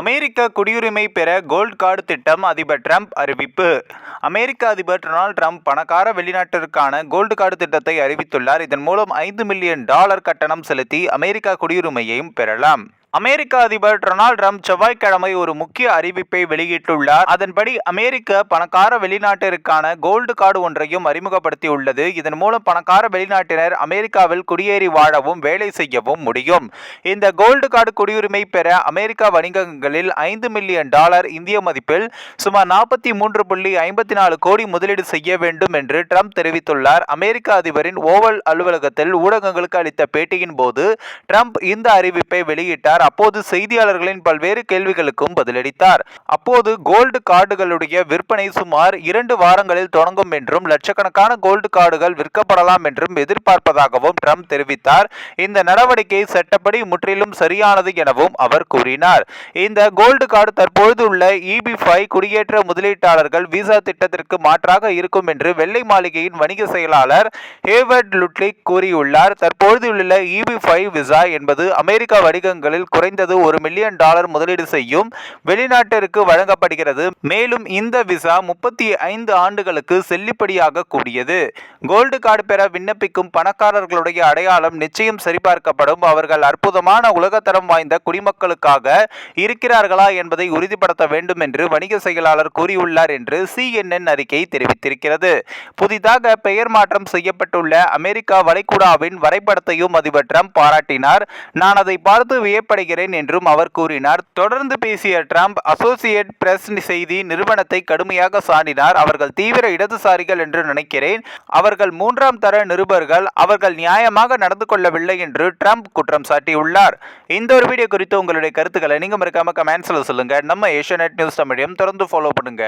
அமெரிக்க குடியுரிமை பெற gold card திட்டம் அதிபர் ட்ரம்ப் அறிவிப்பு. அமெரிக்க அதிபர் டொனால்ட் ட்ரம்ப் பணக்கார வெளிநாட்டிற்கான கோல்டு கார்டு திட்டத்தை அறிவித்துள்ளார். இதன் மூலம் ஐந்து மில்லியன் டாலர் கட்டணம் செலுத்தி அமெரிக்கா குடியுரிமையையும் பெறலாம். அமெரிக்க அதிபர் டொனால்ட் ட்ரம்ப் செவ்வாய்க்கிழமை ஒரு முக்கிய அறிவிப்பை வெளியிட்டுள்ளார். அதன்படி அமெரிக்க பணக்கார வெளிநாட்டிற்கான கோல்டு கார்டு ஒன்றையும் அறிமுகப்படுத்தியுள்ளது. இதன் மூலம் பணக்கார வெளிநாட்டினர் அமெரிக்காவில் குடியேறி வாழவும் வேலை செய்யவும் முடியும். இந்த கோல்டு கார்டு குடியுரிமை பெற அமெரிக்கா வணிகங்களில் ஐந்து மில்லியன் டாலர் இந்திய மதிப்பில் சுமார் நாற்பத்தி மூன்று புள்ளி ஐம்பத்தி நாலு கோடி முதலீடு செய்ய வேண்டும் என்று ட்ரம்ப் தெரிவித்துள்ளார். அமெரிக்க அதிபரின் ஓவல் அலுவலகத்தில் ஊடகங்களுக்கு அளித்த பேட்டியின் போது ட்ரம்ப் இந்த அறிவிப்பை வெளியிட்டார். அப்போது செய்தியாளர்களின் பல்வேறு கேள்விகளுக்கும் பதிலளித்தார். அப்போது கோல்டு கார்டுகளுடைய விற்பனை சுமார் இரண்டு வாரங்களில் தொடங்கும் என்றும் லட்சக்கணக்கான கோல்டு கார்டுகள் விற்கப்படலாம் என்றும் எதிர்பார்ப்பதாகவும் ட்ரம்ப் தெரிவித்தார். இந்த நடவடிக்கை சட்டப்படி முற்றிலும் சரியானது எனவும் அவர் கூறினார். இந்த கோல்டு கார்டு தற்பொழுது உள்ள இபி ஃபைவ் குடியேற்ற முதலீட்டாளர்கள் விசா திட்டத்திற்கு மாற்றாக இருக்கும் என்று வெள்ளை மாளிகையின் வணிக செயலாளர் ஹேவர்ட் லுட்லிக் கூறியுள்ளார். தற்பொழுது உள்ள இபி ஃபைவ் விசா என்பது அமெரிக்க வணிகங்களில் குறைந்தது ஒரு மில்லியன் டாலர் முதலீடு செய்யும் வெளிநாட்டிற்கு வழங்கப்படுகிறது. மேலும் இந்த விசா முப்பத்தி ஐந்து ஆண்டுகளுக்கு செல்லுபடியாக கூடியது. கோல்டு கார்டு பெற விண்ணப்பிக்கும் பணக்காரர்களுடைய அடையாளம் நிச்சயம் சரிபார்க்கப்படும். அவர்கள் அற்புதமான உலகத்தரம் வாய்ந்த குடிமக்களுக்காக இருக்கிறார்களா என்பதை உறுதிப்படுத்த வேண்டும் என்று வணிக செயலாளர் கூறியுள்ளார் என்று சிஎன்என் அறிக்கை தெரிவித்திருக்கிறது. புதிதாக பெயர் மாற்றம் செய்யப்பட்டுள்ள அமெரிக்கா வளைகுடாவின் வரைபடத்தையும் அதிபர் ட்ரம்ப் பாராட்டினார். நான் அதை பார்த்து வியப்படைகிறேன் என்றும் அவர் கூறினார். தொடர்ந்து பேசிய ட்ரம்ப் அசோசியேட் பிரஸ் செய்தி நிறுவனத்தை கடுமையாக சாடினார். அவர்கள் தீவிர இடதுசாரிகள் என்று நினைக்கிறேன். அவர்கள் மூன்றாம் தர நிருபர்கள். அவர்கள் நியாயமாக நடந்து கொள்ளவில்லை என்று ட்ரம்ப் குற்றம் சாட்டியுள்ளார். இந்த ஒரு வீடியோ குறித்து உங்களுடைய கருத்துக்களை நீங்கள் மறக்காம கமெண்ட்ஸில் சொல்லுங்கள் நம்ம ஏஷியா நியூஸ் தமிழையும் தொடர்ந்து ஃபாலோ பண்ணுங்க.